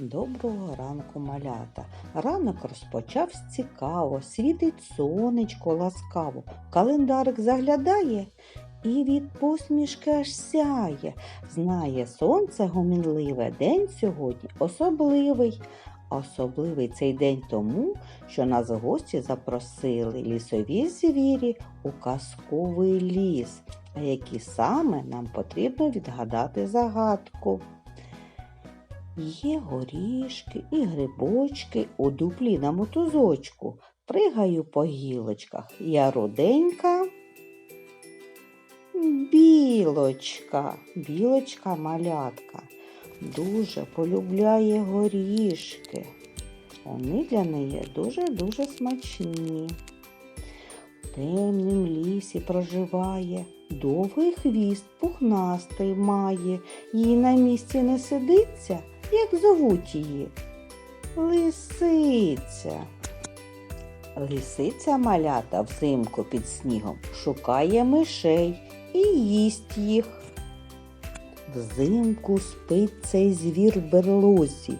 Доброго ранку, малята. Ранок розпочався цікаво, світить сонечко ласкаво. Календарик заглядає і від посмішки аж сяє. Знає сонце гомінливе, день сьогодні особливий. Особливий цей день тому, що нас гості запросили лісові звірі у казковий ліс, а які саме нам потрібно відгадати загадку. Є горішки і грибочки у дуплі на мотузочку. Пригаю по гілочках. Я руденька. Білочка, білочка малятка. Дуже полюбляє горішки. Вони для неї дуже-дуже смачні. В темнім лісі проживає, довгий хвіст пухнастий має, їй на місці не сидиться, як зовуть її? Лисиця. Лисиця малята взимку під снігом шукає мишей і їсть їх. Взимку спить цей звір берлозі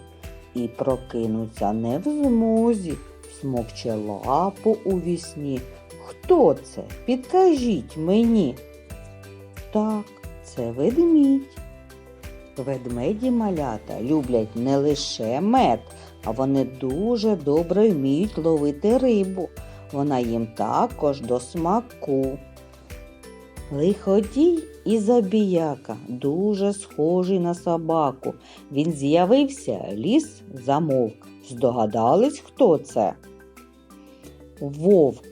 і прокинуться не в змозі, смокче лапу у вісні. Хто це? Підкажіть мені. Так, це ведмідь. Ведмеді малята люблять не лише мед, а вони дуже добре вміють ловити рибу. Вона їм також до смаку. Лиходій і забіяка дуже схожий на собаку. Він з'явився, ліс замовк. Здогадались, хто це? Вовк.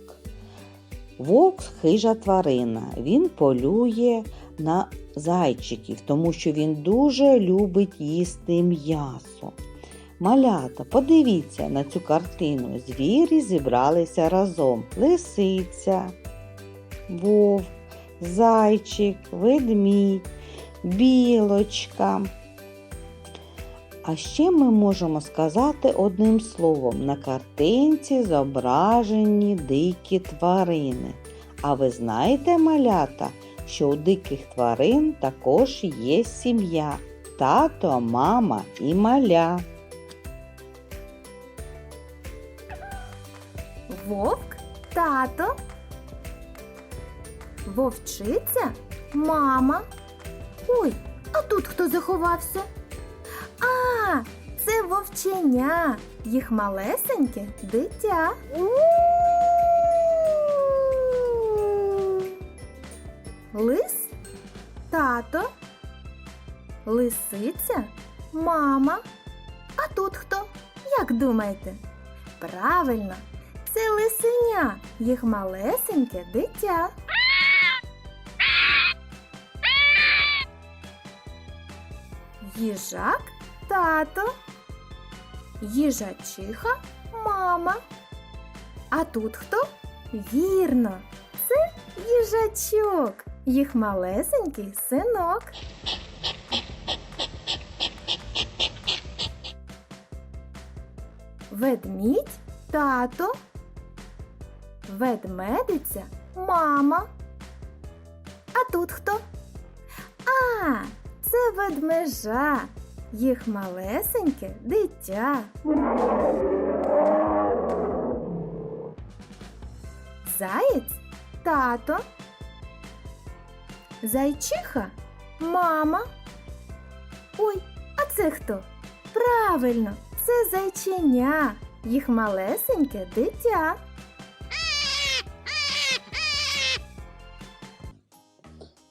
Вовк хижа тварина. Він полює на зайчиків, тому що він дуже любить їсти м'ясо. Малята, подивіться на цю картину. Звірі зібралися разом. Лисиця, вовк, зайчик, ведмідь, білочка. А ще ми можемо сказати одним словом, на картинці зображені дикі тварини. А ви знаєте, малята, що у диких тварин також є сім'я, тато, мама і маля. Вовк тато. Вовчиця мама. Ой, а тут хто заховався? А, це вовченя, їх малесеньке дитя. Лис тато. Лисиця мама. А тут хто? Як думаєте? Правильно, це лисеня, їх малесеньке дитя. Їжак тато. Їжачиха мама. А тут хто? Вірно, це їжачок, їх малесенький синок. Ведмідь тато. Ведмедиця мама. А тут хто? А, це ведмежа, їх малесеньке дитя. Заєць тато. Зайчиха мама. Ой, а це хто? Правильно, це зайченя, їх малесеньке дитя.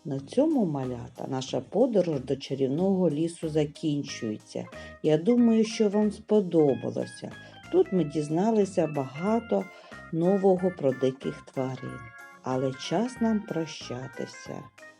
На цьому малята наша подорож до чарівного лісу закінчується. Я думаю, що вам сподобалося. Тут ми дізналися багато нового про диких тварин. Але час нам прощатися.